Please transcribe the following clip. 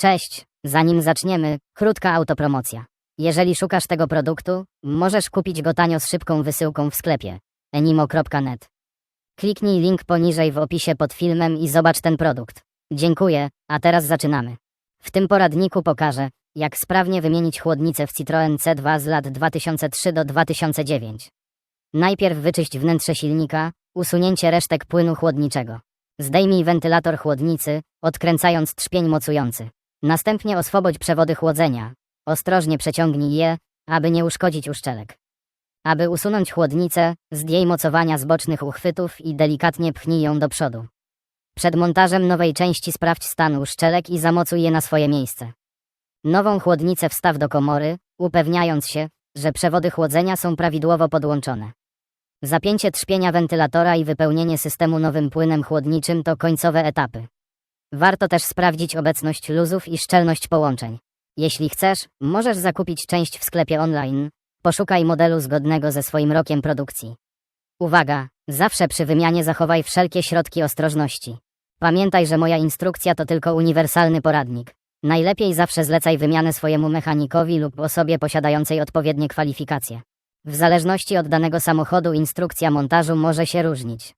Cześć, zanim zaczniemy, krótka autopromocja. Jeżeli szukasz tego produktu, możesz kupić go tanio z szybką wysyłką w sklepie enimo.net. Kliknij link poniżej w opisie pod filmem i zobacz ten produkt. Dziękuję, a teraz zaczynamy. W tym poradniku pokażę, jak sprawnie wymienić chłodnicę w Citroën C2 z lat 2003 do 2009. Najpierw wyczyść wnętrze silnika, usunięcie resztek płynu chłodniczego. Zdejmij wentylator chłodnicy, odkręcając trzpień mocujący. Następnie oswobodź przewody chłodzenia. Ostrożnie przeciągnij je, aby nie uszkodzić uszczelek. Aby usunąć chłodnicę, zdjęj mocowania z bocznych uchwytów i delikatnie pchnij ją do przodu. Przed montażem nowej części sprawdź stan uszczelek i zamocuj je na swoje miejsce. Nową chłodnicę wstaw do komory, upewniając się, że przewody chłodzenia są prawidłowo podłączone. Zapięcie trzpienia wentylatora i wypełnienie systemu nowym płynem chłodniczym to końcowe etapy. Warto też sprawdzić obecność luzów i szczelność połączeń. Jeśli chcesz, możesz zakupić część w sklepie online. Poszukaj modelu zgodnego ze swoim rokiem produkcji. Uwaga! Zawsze przy wymianie zachowaj wszelkie środki ostrożności. Pamiętaj, że moja instrukcja to tylko uniwersalny poradnik. Najlepiej zawsze zlecaj wymianę swojemu mechanikowi lub osobie posiadającej odpowiednie kwalifikacje. W zależności od danego samochodu instrukcja montażu może się różnić.